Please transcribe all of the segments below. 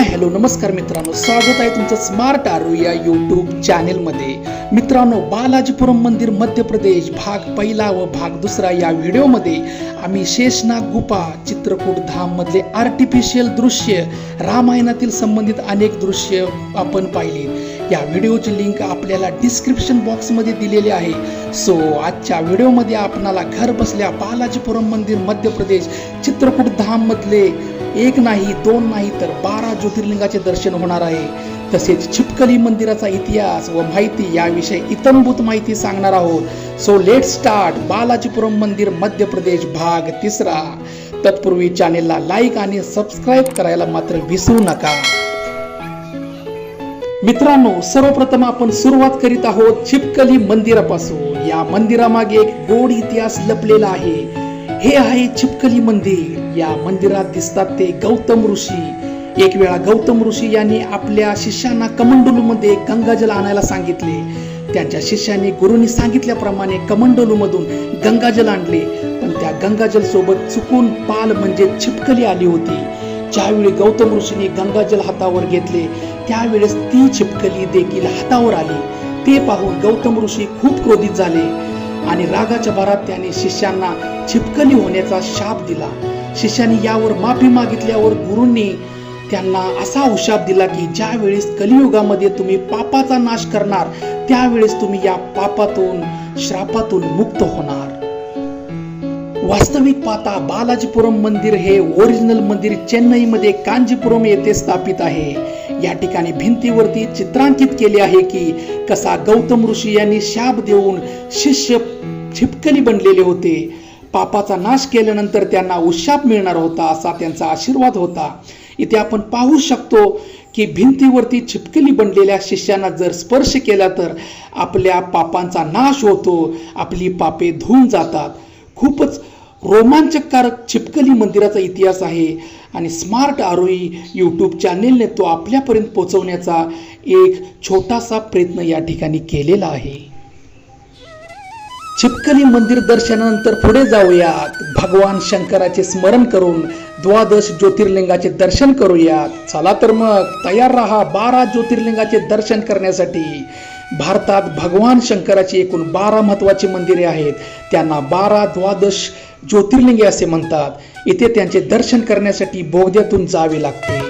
Hi hello नमस्कार मित्रांनो. स्वागत आहे तुमचं स्मार्ट आरो या यूट्यूब चॅनेलमध्ये मित्रांनो बालाजीपुरम मंदिर मध्य प्रदेश भाग पहिला व भाग दुसरा या व्हिडिओमध्ये आम्ही शेषनाग गुफा चित्रकूट धाम मधले आर्टिफिशियल दृश्य रामायणातील संबंधित अनेक दृश्य आपण पाहिली. या व्हिडिओची लिंक आपल्याला डिस्क्रिप्शन बॉक्समध्ये दिलेली आहे. सो आजच्या व्हिडिओमध्ये आपणाला घर बसल्या बालाजीपुरम मंदिर मध्य प्रदेश चित्रकूट धाम मधले एक नाही दोन नाही तर बारा ज्योतिर्लिंगाचे दर्शन होणार आहे. तसेच छिपकली मंदिराचा इतिहास व माहिती याविषयी इतंभूत माहिती सांगणार आहोत. सो लेट स्टार्ट बालाजीपुरम मंदिर मध्य प्रदेश भाग तिसरा. तत्पूर्वी चॅनेलला लाईक आणि सबस्क्राईब करायला मात्र विसरू नका. मित्रांनो सर्वप्रथम आपण सुरुवात करीत आहोत छिपकली मंदिरापासून. या मंदिरामागे एक गोड इतिहास लपलेला आहे. हे आहे छिपकली मंदिर. या मंदिरात दिसतात ते गौतम ऋषी. एक वेळा गौतम ऋषी यांनी आपल्या शिष्यांना कमंडलूमध्ये गंगाजल आणायला सांगितले. त्यांच्या शिष्यांनी गुरुनी सांगितल्याप्रमाणे कमंडलूमधून गंगाजल आणले. पण त्या गंगाजल सोबत चुकून पाल म्हणजे छिपकली आली होती. ज्यावेळी गौतम ऋषीने गंगाजल हातावर घेतले त्यावेळेस ती छिपकली देखील हातावर आली. ते पाहून गौतम ऋषी खूप क्रोधित झाले आणि रागाच्या भरात त्याने शिष्यांना छिपकली होण्याचा शाप दिला. शिष्याने यावर माफी मागितल्यावर गुरूंनी त्यांना असा उशाप दिला की ज्या वेळेस कलियुगामध्ये तुम्ही पापाचा नाश करणार त्यावेळेस तुम्ही या पापातून श्रापातून मुक्त होणार. वास्तविक पाहता बालाजीपुरम मंदिर हे ओरिजिनल मंदिर चेन्नईमध्ये कांजीपुरम येथे स्थापित आहे. या ठिकाणी भिंतीवरती चित्रांकित केले आहे की कसा गौतम ऋषी यांनी शाप देऊन शिष्य छिपकली बनलेले होते. पापाचा नाश केल्यानंतर त्यांना उशाप मिळणार होता असा त्यांचा आशीर्वाद होता. इथे आपण पाहू शकतो की भिंतीवरती छिपकली बनलेल्या शिष्यांना जर स्पर्श केला तर आपल्या पापांचा नाश होतो आपली पापे धुवून जातात. खूपच रोमांचकारक छिपकली मंदिराचा इतिहास आहे आणि स्मार्ट आरोई यूट्यूब चॅनेलने तो आपल्यापर्यंत पोचवण्याचा एक छोटासा प्रयत्न या ठिकाणी केलेला आहे. छिपकली मंदिर दर्शनानंतर पुढे जाऊयात. भगवान शंकराचे स्मरण करून द्वादश ज्योतिर्लिंगाचे दर्शन करूयात. चला तर मग तयार राहा बारा ज्योतिर्लिंगाचे दर्शन करण्यासाठी. भारतात भगवान शंकराची एकूण बारा महत्वाची मंदिरे आहेत. त्यांना बारा द्वादश ज्योतिर्लिंगे असे म्हणतात. इथे त्यांचे दर्शन करण्यासाठी बोगद्यातून जावे लागते.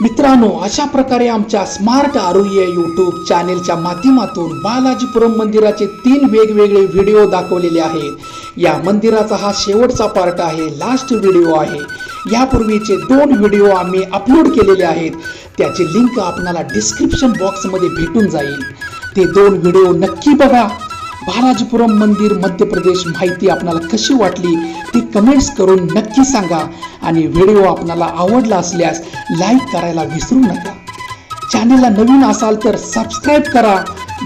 मित्रांनो अशा प्रकारे आमच्या स्मार्ट आरोग्य यूट्यूब चॅनेलच्या माध्यमातून बालाजीपुरम मंदिराचे तीन वेगवेगळे व्हिडिओ दाखवलेले आहेत. या मंदिराचा हा शेवटचा पार्ट आहे लास्ट व्हिडिओ आहे. यापूर्वीचे दोन व्हिडिओ आम्ही अपलोड केलेले आहेत. त्याची लिंक आपणाला डिस्क्रिप्शन बॉक्समध्ये भेटून जाईल. ते दोन व्हिडिओ नक्की बघा. बालाजीपुरम मंदिर मध्य प्रदेश माहिती आपणाला कशी वाटली ती कमेंट्स करून नक्की सांगा. आणि व्हिडिओ आपणाला आवडला असल्यास लाईक करायला विसरू नका. चॅनलला नवीन असाल तर सबस्क्राईब करा.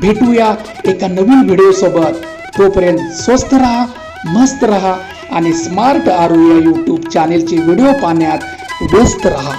भेटूया एका नवीन व्हिडिओसोबत तोपर्यंत स्वस्त राहा मस्त राहा आणि स्मार्ट आरोग्य यूट्यूब चॅनेलचे व्हिडिओ पाहण्यात व्यस्त राहा.